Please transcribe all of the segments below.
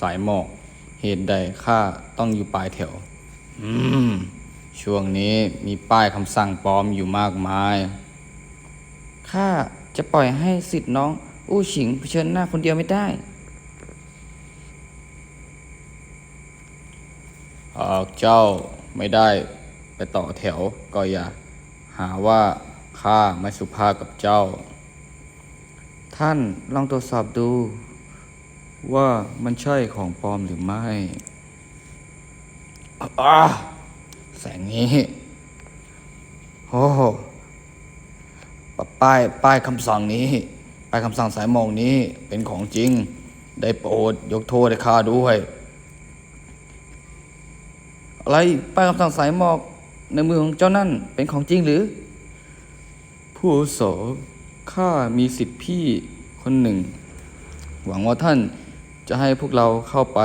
สายหมอก เหตุใดข้าต้องอยู่ปลายแถว อืม ช่วงนี้มีป้ายคำสั่งปลอมอยู่มากมาย ข้าจะปล่อยให้สิทธิ์น้อง อู้ฉิงเผชิญหน้าคนเดียวไม่ได้ หากเจ้าไม่ได้ไปต่อแถวก็อย่า หาว่าข้าไม่สุภาพกับเจ้า ท่านลองตรวจสอบดู ว่ามันใช่ของปลอมหรือไม่แสงนี้โอ้ป้ายป้ายคำสั่งนี้ ป้ายคำสั่งสายมองนี้เป็นของจริง ได้โปรดยกโทษให้ข้าด้วย อะไรป้ายคำสั่งสายหมอกในมือของเจ้านั่นเป็นของจริงหรือ ผู้อุโสข้ามีสิทธิพี่คนหนึ่ง หวังว่าท่าน จะให้พวกเราเข้าไป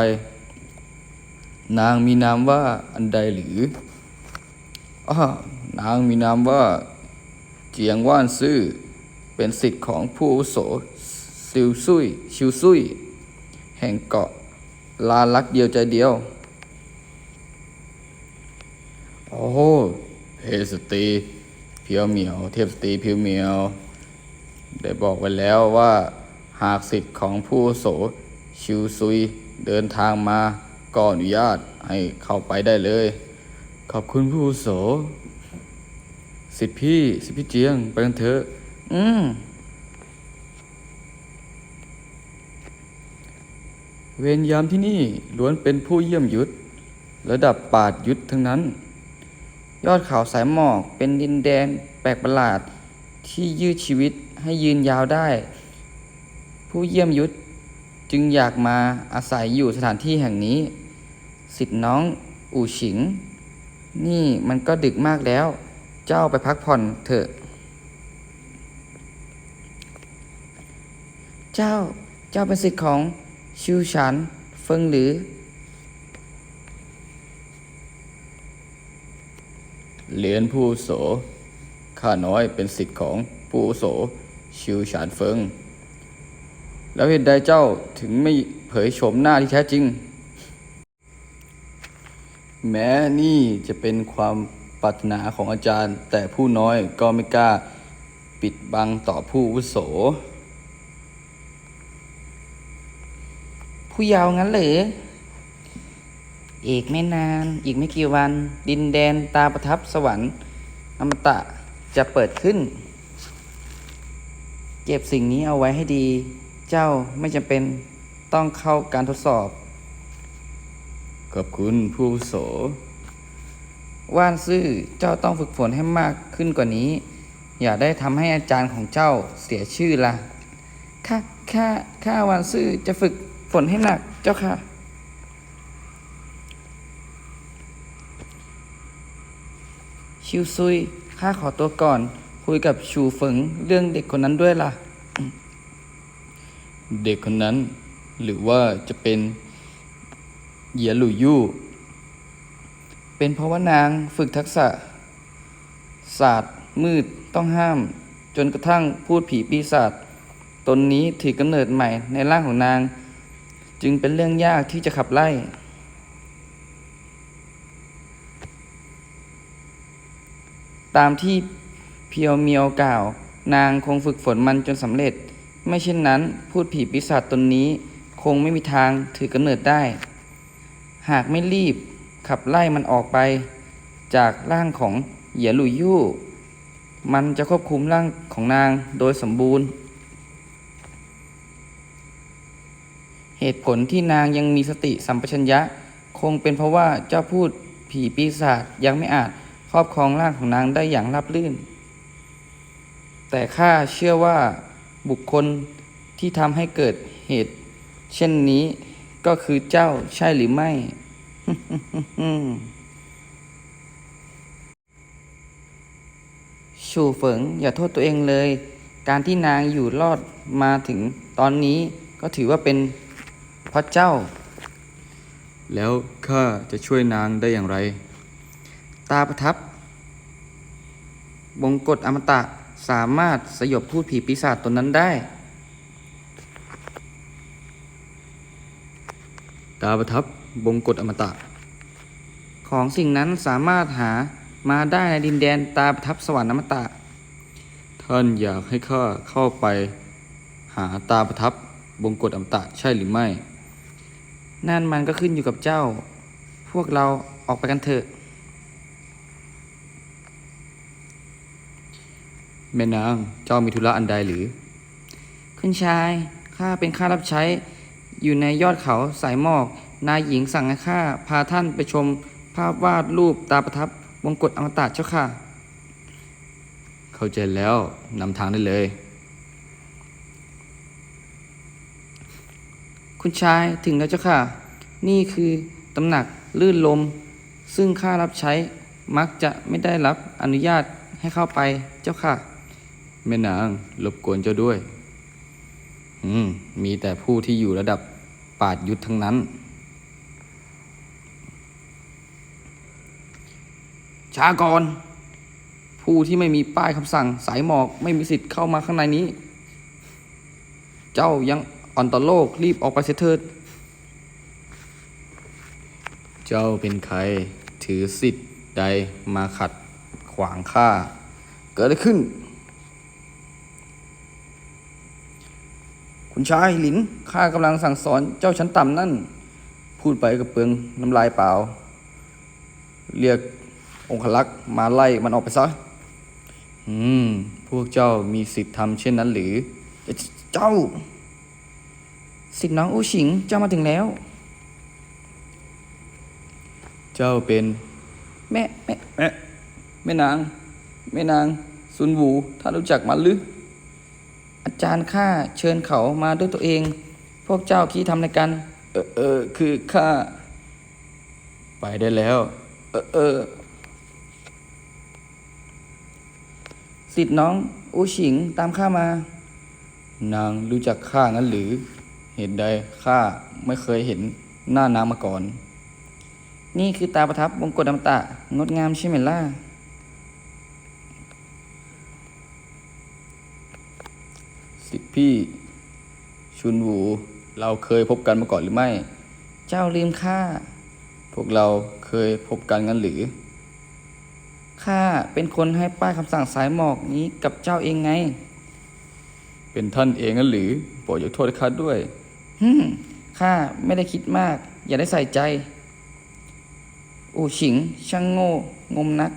นางมีนามว่าอันใดหรืออ้านางมีนามว่า เจียงว่านซื่อ เป็นสิทธิ์ของผู้อุโสซิวซุยชิวซุย แห่งเกาะลาลักเดียวใจเดียว โอ้เพสตีเพียวเหมียว เทพสตีเพียวเหมียว ได้บอกไว้แล้วว่าหากสิทธิ์ของผู้อุโส ชิวซุย เดินทางมาก็อนุญาตให้เข้าไปได้เลย ขอบคุณผู้วุโส สิทธิพี่ สิทธิพี่เจียง ไปกันเถอะ อืมเวรยามที่นี่ล้วนเป็นผู้เยี่ยมยุทธระดับปาดยุทธทั้งนั้น ยอดเขาสายหมอกเป็นดินแดนแปลกประหลาดที่ยืดชีวิตให้ยืนยาวได้ ผู้เยี่ยมยุทธ จึงอยากมาอาศัยอยู่สถานที่แห่งนี้ สิทธิ์น้องอู่ฉิง นี่มันก็ดึกมากแล้ว เจ้าไปพักผ่อนเถอะ เจ้าเจ้าเป็นสิทธิ์ของชิวฉันเฟิงหรือ เหรียญผู้โสข้าน้อยเป็นสิทธิ์ของผู้โสชิวฉานเฟิง แล้วเหตุใดเจ้าถึงไม่เผยโฉมหน้าที่แท้จริง แม้นี่จะเป็นความปรารถนาของอาจารย์ แต่ผู้น้อยก็ไม่กล้าปิดบังต่อผู้อาวุโส ผู้ยาวงั้นเหรืออีกไม่นาน อีกไม่กี่วัน ดินแดนตาประทับสวรรค์อมตะจะเปิดขึ้น เก็บสิ่งนี้เอาไว้ให้ดี เจ้าไม่จำเป็นต้องเข้าการทดสอบ ขอบคุณผู้โส ว่านซื่อเจ้าต้องฝึกฝนให้มากขึ้นกว่านี้ อย่าได้ทำให้อาจารย์ของเจ้าเสียชื่อละข้าข้าข้าว่านซื่อจะฝึกฝนให้หนักเจ้าค่ะ ชิวซุยข้าขอตัวก่อน คุยกับชูเฟิงเรื่องเด็กคนนั้นด้วยล่ะ เด็กคนนั้น หรือว่าจะเป็นเหยียหลู่ยู่ เป็นเพราะว่านางฝึกทักษะ ศาสตร์มืดต้องห้าม จนกระทั่งพูดผีปีศาจตนนี้ถือกำเนิดใหม่ในร่างของนาง จึงเป็นเรื่องยากที่จะขับไล่ ตามที่เพียวเมียวกล่าว นางคงฝึกฝนมันจนสำเร็จ ไม่เช่นนั้น พูดผีปีศาจตนนี้ คงไม่มีทางถือกำเนิดได้ หากไม่รีบขับไล่มันออกไป จากร่างของเหยียหลุยยู่ มันจะควบคุมร่างของนางโดยสมบูรณ์ เหตุผลที่นางยังมีสติสัมปชัญญะ คงเป็นเพราะว่าเจ้าพูดผีปีศาจยังไม่อาจครอบครองร่างของนางได้อย่างราบรื่น แต่ข้าเชื่อว่า บุคคลที่ทำให้เกิดเหตุ เช่นนี้ก็คือเจ้าใช่หรือไม่ ชูเฟิงอย่าโทษตัวเองเลย การที่นางอยู่รอดมาถึงตอนนี้ก็ถือว่าเป็นพระเจ้า แล้วข้าจะช่วยนางได้อย่างไร ตาประทับบงกฎอมตะ สามารถสยบพูดผีปีศาจตนนั้นได้ ตาประทับบงกฎอมตะ ของสิ่งนั้นสามารถหามาได้ในดินแดนตาประทับสวรรค์อมตะ ท่านอยากให้ข้าเข้าไปหาตาประทับบงกฎอมตะใช่หรือไม่ นั่นมันก็ขึ้นอยู่กับเจ้า พวกเราออกไปกันเถอะ แม่นางเจ้ามีธุระอันใดหรือ คุณชาย ข้าเป็นข้ารับใช้ อยู่ในยอดเขาสายหมอก นายหญิงสั่งให้ข้าพาท่านไปชมภาพวาดรูปตาประทับวงกฎอมตะเจ้าค่ะ เข้าใจแล้วนำทางได้เลย คุณชายถึงแล้วเจ้าค่ะ นี่คือตำหนักลื่นลม ซึ่งข้ารับใช้มักจะไม่ได้รับอนุญาตให้เข้าไปเจ้าค่ะ แม่นางรบกวนเจ้าด้วย อืม มีแต่ผู้ที่อยู่ระดับปาดยุทธทั้งนั้น ชาก่อนผู้ที่ไม่มีป้ายคำสั่ง สายหมอกไม่มีสิทธิ์เข้ามาข้างในนี้ เจ้ายังอ่อนต่อโลกรีบออกไปเสียเถิด เจ้าเป็นใครถือสิทธิ์ใดมาขัดขวางข้า เกิดอะไรขึ้น คุณชายหลินข้ากำลังสั่งสอนเจ้าชั้นต่ำนั่น พูดไปกับเปลืองน้ำลายเปล่า เรียกองคลักษ์มาไล่มันออกไปซะ อืม พวกเจ้ามีสิทธิ์ทำเช่นนั้นหรือ เจ้า สิทธิ์น้องอูฉิง เจ้ามาถึงแล้ว เจ้าเป็น แม่แม่แม่แม่นาง แม่นางซุนวูท่านรู้จักมันหรือ อาจารย์ข้าเชิญเขามาด้วยตัวเอง พวกเจ้าคิดทำในกัน เออเออคือข้าไปได้แล้ว เออเออสิทธิ์น้องอูฉิงตามข้ามา นางรู้จักข้างั้นหรือ เหตุใดข้าไม่เคยเห็นหน้านางมาก่อน นี่คือตาประทับวงกฎอมตะงดงามใช่ไหมล่ะ สิทธิพี่ชุนหวู เราเคยพบกันมาก่อนหรือไม่ เจ้าลืมข้าพวกเราเคยพบกันงั้นหรือข้าเป็นคนให้ป้ายคำสั่งสายหมอกนี้กับเจ้าเองไง เป็นท่านเองงั้นหรือโปรดยกโทษให้ข้าด้วยฮึมข้าไม่ได้คิดมาก อย่าได้ใส่ใจ อู่ฉิง ช่างโง่ งมนัก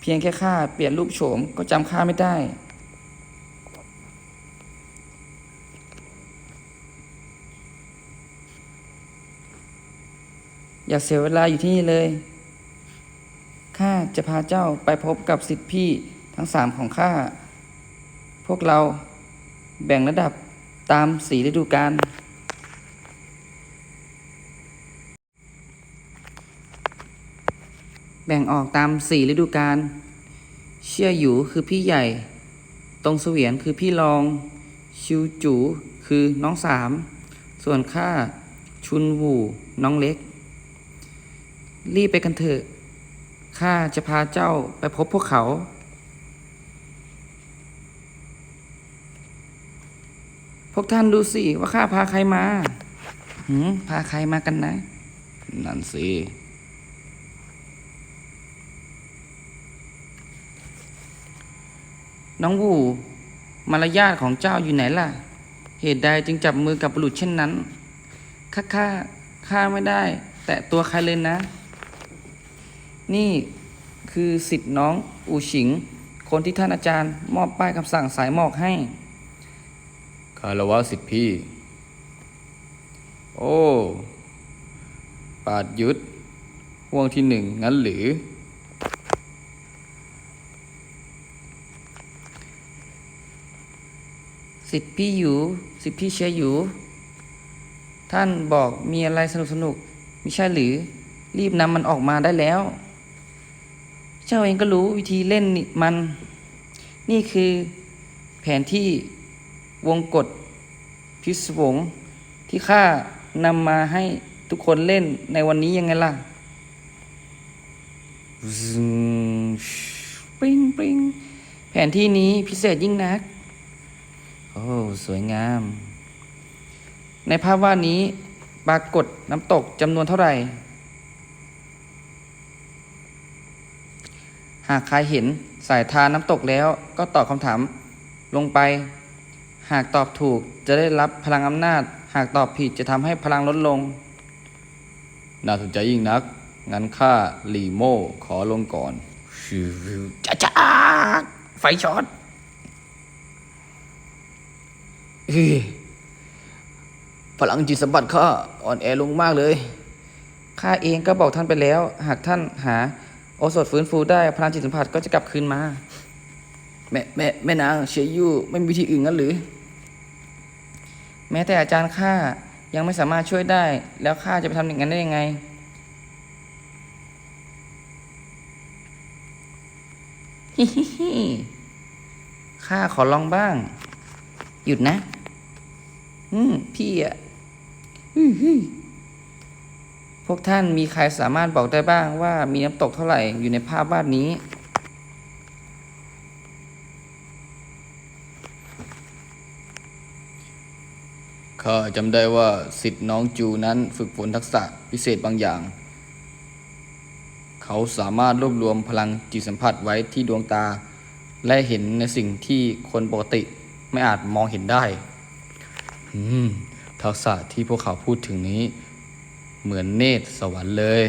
เพียงแค่ข้าเปลี่ยนรูปโฉมก็จำข้าไม่ได้ อย่าเสียเวลาอยู่ที่นี่เลย ข้าจะพาเจ้าไปพบกับสิทธิพี่ทั้งสามของข้า พวกเราแบ่งระดับตามสีฤดูกาล แบ่งออกตามสี่ฤดูกาล เชี่ยหยูคือพี่ใหญ่ ตรงเสวียนคือพี่รอง ชิวจูคือน้องสาม ส่วนข้าชุนวูน้องเล็ก รีบไปกันเถอะ ข้าจะพาเจ้าไปพบพวกเขา พวกท่านดูสิว่าข้าพาใครมาหืมพาใครมากันนะ นั่นสิน้องวูมารยาทของเจ้าอยู่ไหนล่ะ เหตุใดจึงจับมือกับบุรุษเช่นนั้น ข้าข้าข้าไม่ได้ แต่ตัวใครเลยนะ นี่คือสิทธิ์น้องอูฉิง คนที่ท่านอาจารย์มอบป้ายคำสั่งสายหมอกให้คารวะสิทธิพี่ โอ้ ปาดยุทธห่วงที่หนึ่งงั้นหรือ สิทธิ์พี่อยู่ สิทธิ์พี่เชียร์อยู่ ท่านบอกมีอะไรสนุกสนุกๆไม่ใช่หรือ รีบนำมันออกมาได้แล้ว เจ้าเองก็รู้วิธีเล่นมัน นี่คือแผนที่วงกฎพิศวงที่ข้านำมาให้ทุกคนเล่นในวันนี้ยังไงล่ะซึงปริงปริงแผนที่นี้พิเศษยิ่งนัก โอ้ สวยงาม ในภาพวาดนี้ปรากฏน้ำตกจำนวนเท่าไหร่ หากใครเห็นสายทานน้ำตกแล้วก็ตอบคำถามลงไป หากตอบถูกจะได้รับพลังอำนาจ หากตอบผิดจะทำให้พลังลดลง น่าสนใจยิ่งนัก งั้นข้าลีโม่ขอลงก่อนชิวจ้าจ้าไฟช็อตเฮ้ยพลังจิตสัมผัสข้าอ่อนแอลงมากเลย ข้าเองก็บอกท่านไปแล้ว หากท่านหา โอสถฟื้นฟูได้พลังจิตสัมผัสก็จะกลับคืนมา แม่แม่แม่นางเชยยูไม่มีวิธีอื่นงั้นหรือ แม้แต่อาจารย์ข้ายังไม่สามารถช่วยได้ แล้วข้าจะไปทำอย่างนั้นได้ยังไง ฮิฮิฮิข้าขอลองบ้าง หยุดนะ อืม พี่อะฮึฮ พวกท่านมีใครสามารถบอกได้บ้างว่ามีน้ำตกเท่าไหร่อยู่ในภาพวาดนี้ ข้าจำได้ว่าสิทธิ์น้องจูนั้นฝึกฝนทักษะพิเศษบางอย่าง เขาสามารถรวบรวมพลังจิตสัมผัสไว้ที่ดวงตา และเห็นในสิ่งที่คนปกติไม่อาจมองเห็นได้ ทักษะที่พวกเขาพูดถึงนี้ เหมือนเนตรสวรรค์เลย